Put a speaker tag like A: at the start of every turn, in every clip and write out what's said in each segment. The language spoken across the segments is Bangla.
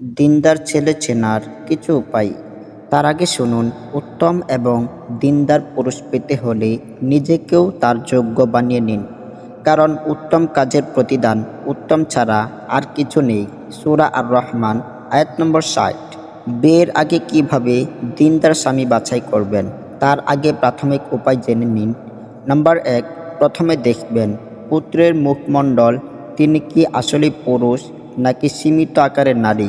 A: দিনদার ছেলে চেনার কিছু উপায়। তার আগে শুনুন, উত্তম এবং দিনদার পুরুষ পেতে হলে নিজেকেও তার যোগ্য বানিয়ে নিন। কারণ উত্তম কাজের প্রতিদান, উত্তম ছাড়া আর কিছু নেই। সুরা আর রহমান আয়াত নম্বর ষাট। বিয়ের আগে কীভাবে দিনদার স্বামী বাছাই করবেন, তার আগে প্রাথমিক উপায় জেনে নিন। নাম্বার এক, প্রথমে দেখবেন পুত্রের মুখমণ্ডল, তিনি কি আসলে পুরুষ নাকি সীমিত আকারের নারী।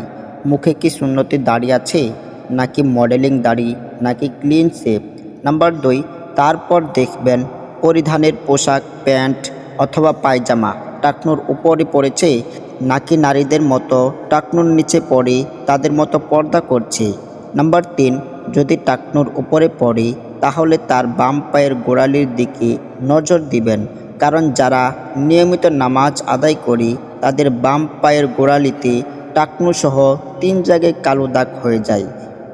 A: মুখে কি সুন্নতি দাড়ি আছে? নাকি মডেলিং দাড়ি নাকি ক্লিন শেপ নাম্বার দুই, তারপর দেখবেন পরিধানের পোশাক, প্যান্ট অথবা পায়জামা টাকনুর উপরে পড়েছে। নাকি নারীদের মতো টাকনুর নিচে পড়ে, তাদের মতো পর্দা করছে। নাম্বার তিন, যদি টাকনুর উপরে পড়ে, তাহলে তার বাম পায়ের গোড়ালির দিকে নজর দিবেন। কারণ যারা নিয়মিত নামাজ আদায় করি, তাদের বাম পায়ের গোড়ালিতে টাকনু সহ তিন জায়গায় কালো দাগ হয়ে যায়।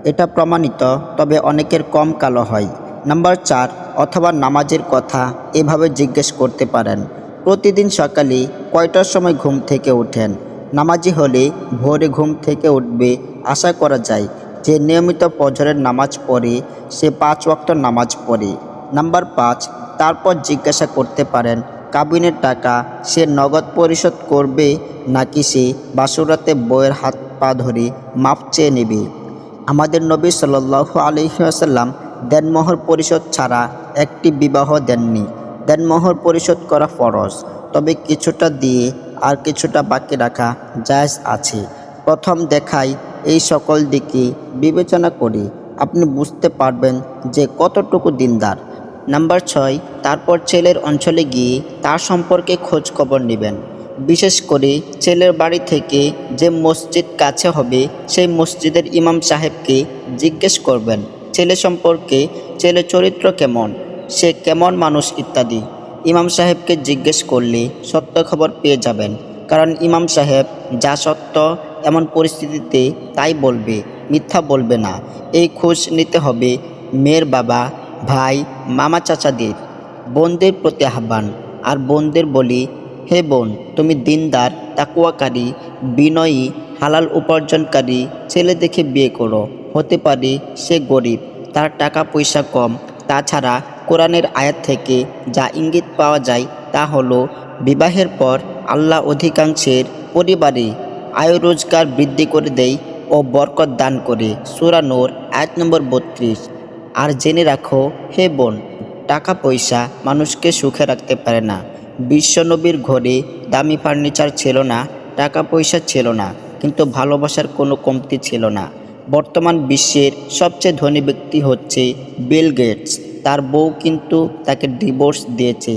A: এটা প্রমাণিত, তবে অনেকের কম কালো হয়। নাম্বার চার, অথবা নামাজের কথা এভাবে জিজ্ঞেস করতে পারেন। প্রতিদিন সকালে কয়টার সময় ঘুম থেকে ওঠেন? নামাজি হলে ভোরে ঘুম থেকে উঠবে আশা করা যায় যে নিয়মিত ফজরের নামাজ পড়ে, সে পাঁচ ওয়াক্ত নামাজ পড়ে। নাম্বার পাঁচ, তারপর জিজ্ঞাসা করতে পারেন কাবিনের টাকা সে নগদ পরিশোধ করবে নাকি সে বাসুরাতে বইয়ের হাত পা ধরে মাপ চেয়ে নেবে। আমাদের নবী সাল্লাহ আলহিহাসাল্লাম দেনমোহর পরিশোধ ছাড়া একটি বিবাহ দেননি। দেনমোহর পরিশোধ করা ফরজ, তবে কিছুটা দিয়ে আর কিছুটা বাকি রাখা জায়জ আছে। প্রথম দেখাই এই সকল দিকে বিবেচনা করে আপনি বুঝতে পারবেন যে কতটুকু দিনদার। নাম্বার ছয়, তারপর ছেলের অঞ্চলে গিয়ে তার সম্পর্কে খোঁজ খবর নেবেন। বিশেষ করে ছেলের বাড়ি থেকে যে মসজিদ কাছে হবে, সেই মসজিদের ইমাম সাহেবকে জিজ্ঞেস করবেন, ছেলে সম্পর্কে, ছেলে চরিত্র কেমন, সে কেমন মানুষ ইত্যাদি। ইমাম সাহেবকে জিজ্ঞেস করলে সত্য খবর পেয়ে যাবেন, কারণ ইমাম সাহেব যা সত্য এমন পরিস্থিতিতে তাই বলবে, মিথ্যা বলবে না। এই খোঁজ নিতে হবে মেয়ের বাবা ভাই, মামা চাচাদের, বোনদের প্রতি আহ্বান। আর বোনদের বলি, হে বোন, তুমি দিনদার, তাকুয়াকারী, বিনয়ী, হালাল উপার্জনকারী, ছেলে দেখে বিয়ে করো। হতে পারে সে গরিব, তার টাকা পয়সা কম। তাছাড়া কোরআনের আয়াত থেকে যা ইঙ্গিত পাওয়া যায় তা হলো, বিবাহের পর আল্লাহ অধিকাংশের পরিবারে আয় রোজগার বৃদ্ধি করে দেয় ও বরকত দান করে। সুরা নূর, আয়াত নম্বর বত্রিশ। আর জেনে রাখো, হে বোন টাকা পয়সা মানুষকে সুখে রাখতে পারে না। বিশ্বনবীর ঘরে দামি ফার্নিচার ছিল না টাকা পয়সা ছিল না, কিন্তু ভালোবাসার কোনো কমতি ছিল না। বর্তমান বিশ্বের সবচেয়ে ধনী ব্যক্তি হচ্ছে বিল গেটস। তার বউ কিন্তু তাকে ডিভোর্স দিয়েছে।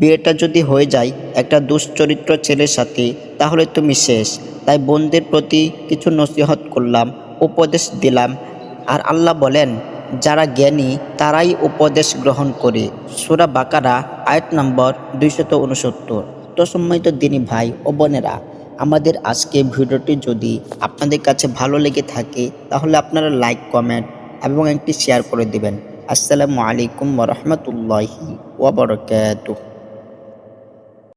A: বিয়েটা যদি হয়ে যায় একটা দুশ্চরিত্র ছেলের সাথে, তাহলে তুমি শেষ। তাই বোনদের প্রতি কিছু নসিহত করলাম, উপদেশ দিলাম। আর আল্লাহ বলেন যারা জ্ঞানী, তারাই উপদেশ গ্রহণ করে। সুরা বাকারা, আয়াত নম্বর দুইশত উনসত্তর তো সম্মানিত দিনী ভাই ও বোনেরা, আমাদের আজকে ভিডিওটি যদি আপনাদের কাছে ভালো লেগে থাকে, তাহলে আপনারা লাইক, কমেন্ট এবং একটি শেয়ার করে দেবেন। আসসালামু আলাইকুম রহমতুল্লাহি ওবরকাতুহ